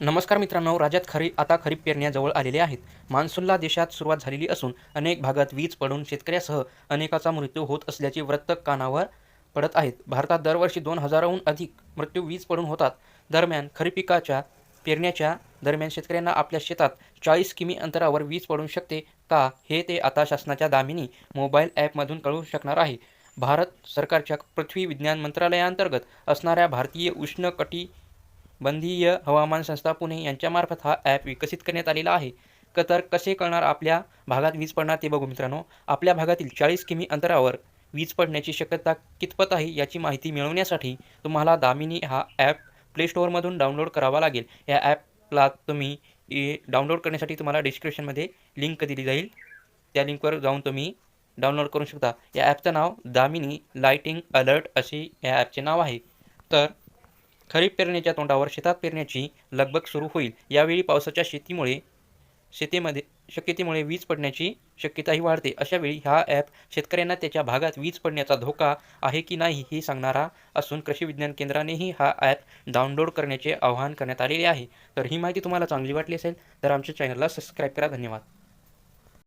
नमस्कार मित्रांनो राज्यात खरी आता खरीप पेरण्या जवळ आलेल्या आहेत. मान्सूनला देशात सुरुवात झालेली असून अनेक भागात वीज पडून शेतकऱ्यासह अनेकाचा मृत्यू होत असल्याचे वृत्त कानावर पडत आहेत. भारतात दरवर्षी दोन हजाराहून अधिक मृत्यू वीज पडून होतात. दरम्यान खरीप पिकाच्या पेरण्याच्या दरम्यान शेतकऱ्यांना आपल्या शेतात चाळीस किमी अंतरावर वीज पडू शकते का हे ते आता शासनाच्या दामिनी मोबाईल ॲपमधून कळू शकणार आहे. भारत सरकारच्या पृथ्वी विज्ञान मंत्रालयाअंतर्गत असणाऱ्या भारतीय उष्णकटी बंधीय हवामान संस्था पुणे यांच्यामार्फत हा ॲप विकसित करण्यात आलेला आहे. क तर कसे कळणार आपल्या भागात वीज पडणार ते बघू मित्रांनो. आपल्या भागातील चाळीस किमी अंतरावर वीज पडण्याची शक्यता कितपत आहे याची माहिती मिळवण्यासाठी तुम्हाला दामिनी हा ॲप प्ले स्टोअरमधून डाउनलोड करावा लागेल. या ॲपला तुम्ही ए डाउनलोड करण्यासाठी तुम्हाला डिस्क्रिप्शनमध्ये लिंक दिली जाईल. त्या लिंकवर जाऊन तुम्ही डाउनलोड करू शकता. या ॲपचं नाव दामिनी लाइटिंग अलर्ट असे या ॲपचे नाव आहे. तर खरीप पेरणीच्या तोंडावर शेतात पेरण्याची लगबग सुरू होईल. यावेळी पावसाच्या शेतीमुळे शेतीमध्ये शक्यतेमुळे वीज पडण्याची शक्यताही वाढते. अशावेळी हा ॲप शेतकऱ्यांना त्याच्या भागात वीज पडण्याचा धोका आहे की नाही हे सांगणारा असून कृषी विज्ञान केंद्रानेही हा ॲप डाउनलोड करण्याचे आवाहन करण्यात आलेले आहे. तर ही माहिती तुम्हाला चांगली वाटली असेल तर आमच्या चॅनलला सबस्क्राईब करा. धन्यवाद.